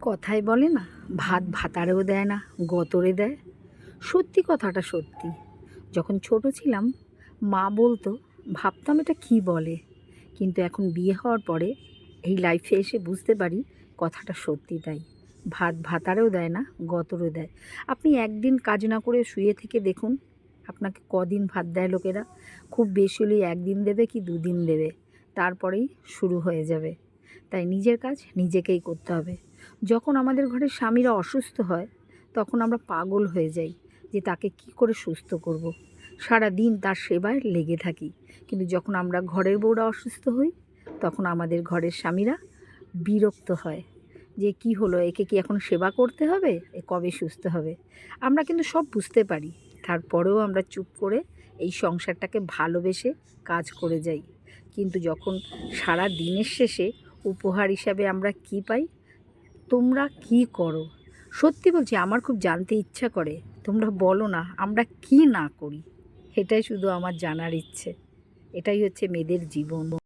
কথায় বলে না, ভাত ভাতারেও দেয় না, গতরে দেয়। সত্যি কথাটা সত্যি। যখন ছোট ছিলাম, মা বলতো, ভাবতাম এটা কী বলে? কিন্তু এখন বিয়ে হওয়ার পরে এই লাইফে এসে বুঝতে পারি কথাটা সত্যি তাই। ভাত ভাতারেও দেয় না, গতরও দেয়। আপনি একদিন কাজ না করে শুয়ে থেকে দেখুন, আপনাকে কদিন ভাত দেয় লোকেরা। খুব বেশি হলে একদিন দেবে কি দুদিন দেবে? তারপরেই শুরু হয়ে যাবে। তাই নিজের কাজ নিজেকেই করতে হবে। যখন আমাদের ঘরে স্বামীরা অসুস্থ হয়, তখন আমরা পাগল হয়ে যাই যে তাকে কি করে সুস্থ করব। সারা দিন তার সেবায় লেগে থাকি। কিন্তু যখন আমরা ঘরের বউরা অসুস্থ হই, তখন আমাদের ঘরের স্বামীরা বিরক্ত হয় যে কি হলো, একে কি এখন সেবা করতে হবে? এ কবে সুস্থ হবে? আমরা কিন্তু সব বুঝতে পারি। তারপরেও আমরা চুপ করে এই সংসারটাকে ভালোবেসে কাজ করে যাই। কিন্তু যখন সারা দিনের শেষে উপহার হিসাবে আমরা কি পাই? তোমরা কি করো? সত্যি বলছি, আমার খুব জানতে ইচ্ছা করে। তোমরা বলো না, আমরা কি না করি? এটাই শুধু আমার জানার ইচ্ছে। এটাই হচ্ছে মেয়েদের জীবন।